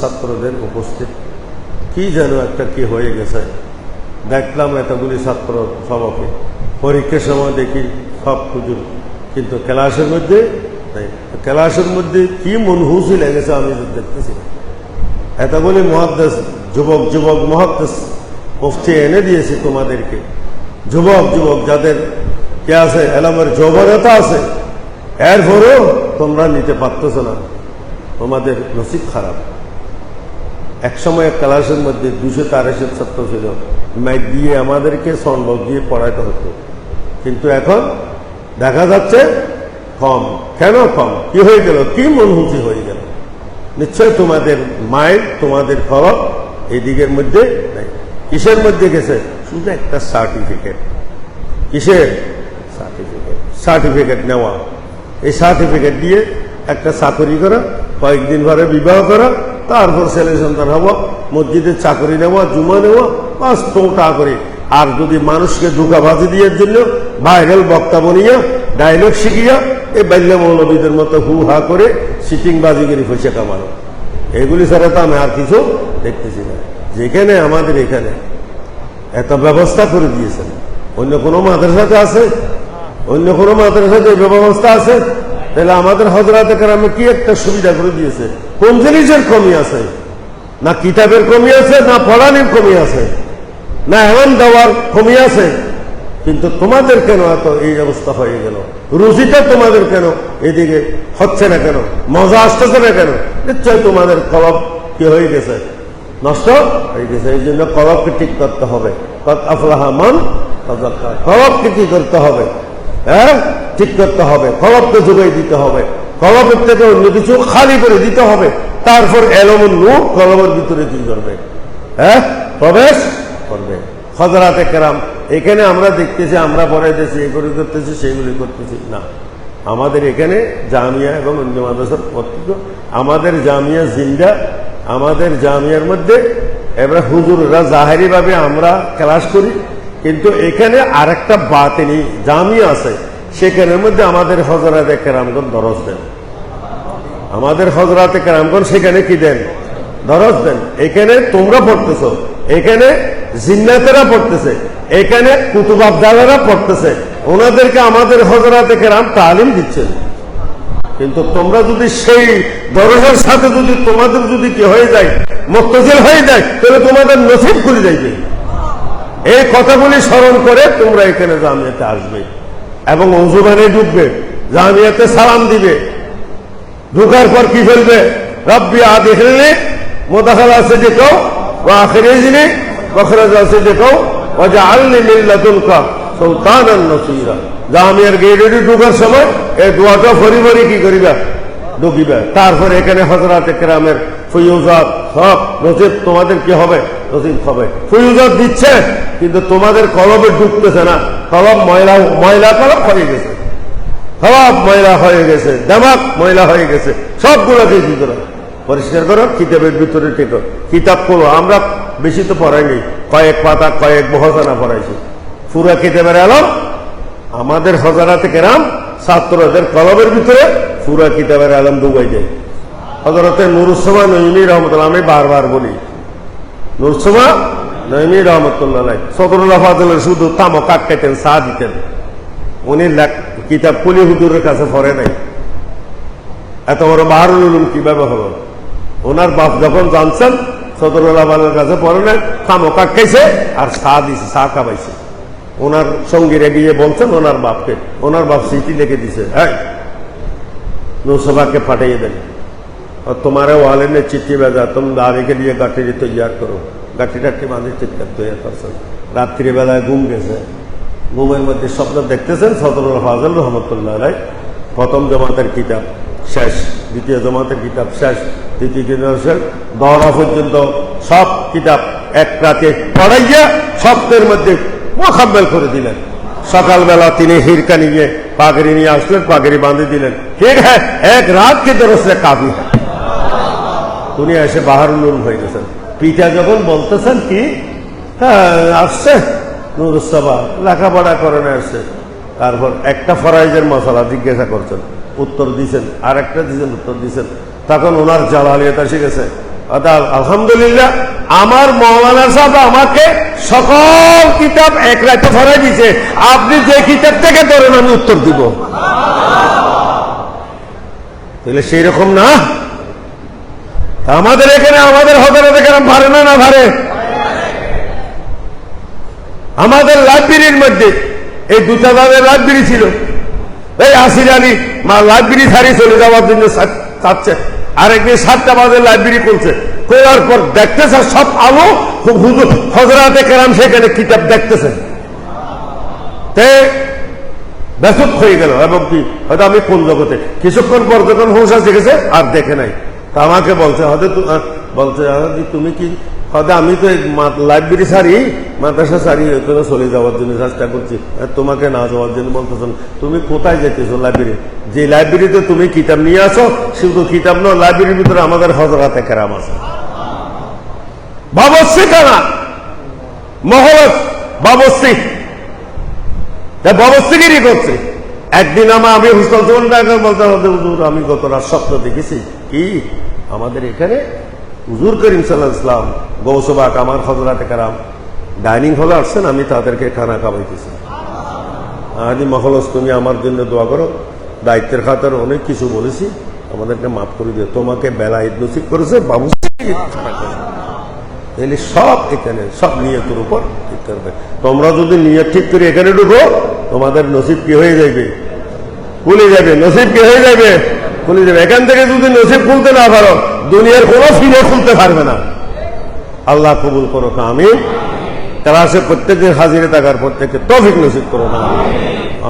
ছাত্রদের উপস্থিত। কি যেন একটা কি হয়ে গেছে। দেখলাম এতগুলি ছাত্র সবাকে পরীক্ষার সময় দেখি সব খুঁজুর। কিন্তু ক্লাসের মধ্যে ক্লাসের মধ্যে কি মনহুসি লেগেছে আমি দেখতেছি এতগুলি মহাদ্দেশ, যুবক যুবক, মহাদ্দেশ মুফতি এনে দিয়েছি তোমাদেরকে। যুবক যুবক, যাদের কে আছে, এলামের যৌবনতা আছে, এরপরেও তোমরা নিতে পারতেছ না। তোমাদের নসিব খারাপ। এক সময় ক্লাসের মধ্যে দুশো তারাশের ছাত্র ছিল। ম্যাক দিয়ে আমাদেরকে সম্ভব দিয়ে পড়াতে হতো। কিন্তু এখন দেখা যাচ্ছে কম। কেন কম? কি হয়ে গেল? কি মনহুচি হয়ে গেল? নিশ্চয় তোমাদের মাইন্ড তোমাদের খবর এই দিকের মধ্যে নাই। কিসের মধ্যে গেছে? শুধু একটা সার্টিফিকেট কিসের? সার্টিফিকেট সার্টিফিকেট নেওয়া। এই সার্টিফিকেট দিয়ে একটা চাকরি করা, কয়েকদিন ঘরে বিবাহ করা তারপর ছেলে সন্তান হব, মসজিদে চাকরি নেওয়া জুমা নেওয়া বাস টোটা করে। আর যদি মানুষকে ধোকাবাজি দিয়ে জন্য ভাইরাল বক্তা বনিয়া ডায়লগ শিখিয়া এই বাল্য মৌলবীদের মতো হু হা করে সিটিং বাজি করে পয়সা কামানো। এগুলি ছাড়া তো আমি আর কিছু দেখতেছি না। যেখানে, আমাদের এখানে। এত ব্যবস্থা করে দিয়েছেন। অন্য কোনো মাদ্রাসাতে আছে? অন্য কোনো মাদ্রাসাতে ব্যবস্থা আছে? তাহলে আমাদের হজরাতে কারামে কি একটা সুবিধা করে দিয়েছে? কোন জিনিসের কমি আছে? না কিতাবের কমি আছে, না পড়ানির কমি আছে? না এমন দেওয়ার কমি আছে? কিন্তু তোমাদের কেন এত এই অবস্থা হয়ে গেল? রুচিটা তোমাদের কেন এদিকে হচ্ছে না কেন? মজা আসতেছে না কেন? নিশ্চয় তোমাদের কলব কি হয়ে গেছে? নষ্ট হয়ে গেছে, এই জন্য কলবকে ঠিক করতে হবে। কলবকে কি করতে হবে? হ্যাঁ? ঠিক করতে হবে। কলবকে যোগাই দিতে হবে। কলবের থেকে অন্য কিছু খালি করে দিতে হবে। তারপর এলমন নূর কলবের ভিতরে কি করবে হ্যাঁ? প্রবেশ করবে। হজরাতে কেরাম, এখানে আমরা দেখতেছি, আমরা পড়াইতেছি এগুলি করতেছি সেগুলি করতেছি। না। আমাদের এখানে জামিয়া এবং অন্য মাদ্রাসার প্রত্যেক আমাদের জামিয়া জিন্দা, আমাদের জামিয়ার মধ্যে এবার হুজুররা জাহেরিভাবে আমরা ক্লাস করি। কিন্তু এখানে আরেকটা বাতিনি জামিয়া আছে। সেখানের মধ্যে আমাদের হজরাতে কেরামগণ দরজ দেন। আমাদের হজরাতে কেরামগণ সেখানে কি দেন? দরজ দেন। এখানে তোমরা পড়তেছ, এখানে জিন্নাতেরা পড়তেছে, এখানে কুতুব আবদালেরা পড়তেছে। ওনাদেরকে আমাদের হজরাতে কেরাম তালিম দিচ্ছেন। কিন্তু তোমরা যদি সেই দরজার সাথে যদি তোমাদের যদি কি হয়ে যায় মক্তজেল হয়ে যায়, তাহলে তোমাদের নসিব খুলে যাইবে। এই কথাগুলি স্মরণ করে তোমরা এখানে জামিয়াতে আসবে এবং অজুবানে ঢুকবে, জামিয়াতে সালাম দিবে। ঢুকার পর কি ফেলবে? রব্বি আদি খেললে মোদাখাল আছে যে কেউ ও আখেরে জিনে বখরাজ আছে যে কেউ নসিরা। জামিয়ার সময় এই কি তারপর এখানে হজরাতে কেরামের ফৈউজাত সব নসিব তোমাদের কি হবে? নসিব হবে। ফৈউজাত দিচ্ছে, কিন্তু তোমাদের কলবে ঢুকতেছে না। কলম ময়লা ময়লা কলম হয়ে গেছে। সব ময়লা হয়ে গেছে, দেমাক ময়লা হয়ে গেছে। সবগুলোকে কি করো পরিষ্কার করো, কিতাবের ভিতরে টেকো কিতাব করো আমরা বেশি তো পড়াইনি। কয়েক পাতা, কয়েক বহসানা পড়াইছি। পুরা কিতাবের আলম, আমাদের হজারাতে কেরাম ছাত্রদের কলবের ভিতরে পুরা কিতাবের আলম ডুবাই দেয়। হজরতে নুরুসমা নইমি রহমতুল্লাহ আমি বারবার বলি, নুরসমা নইমি রহমতুল্লাহ সদরুল্লাহ ফাজলের শুধু তামক আটকাইতেন, চা দিতেন। উনি কিতাব কুলি হুজুরের কাছে পড়ে নাই। এত বড় বাহারুল উলুম কীভাবে হলো? ওনার বাপ যখন জানছেন সদরুল্লাহ বালের কাছে পড়ে নাই, তামক আটকাইছে আর চা দিছে, চা খাবাইছে। ওনার সঙ্গীরে গিয়ে বলছেন, ওনার বাপকে, ওনার বাপ সিটি লিখে দিছে হ্যাঁ নুরসভাকে পাঠিয়ে দেন। और तुम्हारे वाले ने चिट्ठी भेजा तुम दावे के लिए गाठी तैयार करो গাঠি টাঠি বাঁধে চিৎকার তৈরি করছেন রাত্রিবেলায় ঘুম গেছে ঘুমের মধ্যে স্বপ্ন দেখতেছেন সদরুল ফাজল রহমতুল্লাহ রায় প্রথম জমাতের কিতাব শেষ দ্বিতীয় জমাতের কিতাব শেষ তৃতীয় কিতাব শেষ দহরা পর্যন্ত সব কিতাব এক রাতে পড়াইয়া স্বপ্নের মধ্যে মোকাম্মেল করে দিলেন সকালবেলা তিনি হিরকা নিয়ে পাগড়ি নিয়ে আসলেন পাগড়ি বাঁধে দিলেন ঠিক হ্যাঁ এক রাত কে দরসে কাফি হ্যাঁ উনি এসে বাহারুল উলুম হয়ে গেছেন পিতা যখন বলতেছেন কি হ্যাঁ আসছে নুরুস্তফা লেখাপড়া করে না আসছে। তারপর একটা ফরাইজের মশলা জিজ্ঞাসা করছেন, উত্তর দিছেন আর একটা দিছেন, উত্তর দিছেন। তখন ওনার জালালিয়ত গেছে অর্থাৎ আলহামদুলিল্লাহ, আমার মৌলানা সাহেব আমাকে সকল কিতাব এক রাতে ধরে দিছে আপনি যে কিতাব থেকে ধরেন, আমি উত্তর দিব। তাহলে সেই রকম না। আমাদের এখানে আমাদের হজরত এখানে ভারে না না ভারে? আমাদের লাইব্রেরির মধ্যে, এই দুটা দাদের লাইব্রেরি ছিল। এই আসির আলী মা লাইব্রেরি ছাড়ি চলে যাওয়ার জন্য চাচ্ছে। আরেকদিন সাতটা বাজে লাইব্রেরি করছে করার পর দেখতেছে সব আলো হুজুর হজরাতে কেরাম সেখানে কিতাব দেখতেছেন তে ব্যাসক হয়ে গেল, এবং কি? হয়তো আমি কোন জগতে। কিছুক্ষণ পর যখন হুঁসা শিখেছে আর দেখে নাই। তা আমাকে বলছে হয়তো তু- আহ, বলছে তুমি কি হয়তো আমি তো লাইব্রেরি সারি মাদ্রাসা সারি ওখানে চলে যাওয়ার জন্য চেষ্টা করছি। তোমাকে না যাওয়ার জন্য বলতেছেন তুমি কোথায় যেতেছো লাইব্রেরি? যে লাইব্রেরিতে তুমি কিতাব নিয়ে আসো শুধু কিতাব নয় লাইব্রেরির ভিতরে আমাদের হজরাতে কেরাম আছে। বাবস্তি কানা মহলত বাবস্তি তা ব্যবস্থাগিরি করছে? একদিন আমার আমি হুসল চলন বলতে আমি গত রাত স্বপ্ন দেখেছি। কি? আমাদের এখানে হুজুর করিম সাল্লাহ ইসলাম গৌসবাক, আমার হজরাতে কারাম, ডাইনিং হলে আসছেন, আমি তাদেরকে খানা খাওয়াইতেছি। আদি মহলস তুমি আমার জন্য দোয়া করো, দায়িত্বের খাতার অনেক কিছু বলেছি, আমাদেরকে মাফ করে দিও। তোমাকে বেলা ঈদ নসিব করেছে, বাবু তাহলে সব এখানে, সব নিয়তের উপর ঠিক করবে। তোমরা যদি নিয়ত ঠিক করে এখানে ঢুকো, তোমাদের নসিব কি হয়ে যাবে খুলে যাবে, নসিব কি হয়ে যাবে খুলে যাবে এখান থেকে যদি নসিব খুলতে না পারো, দুনিয়ার কোনো ফিরে খুলতে পারবে না। আল্লাহ কবুল করো আমি ক্লাসে প্রত্যেকদিন হাজিরে থাকার প্রত্যেককে তফিক নসিব করো না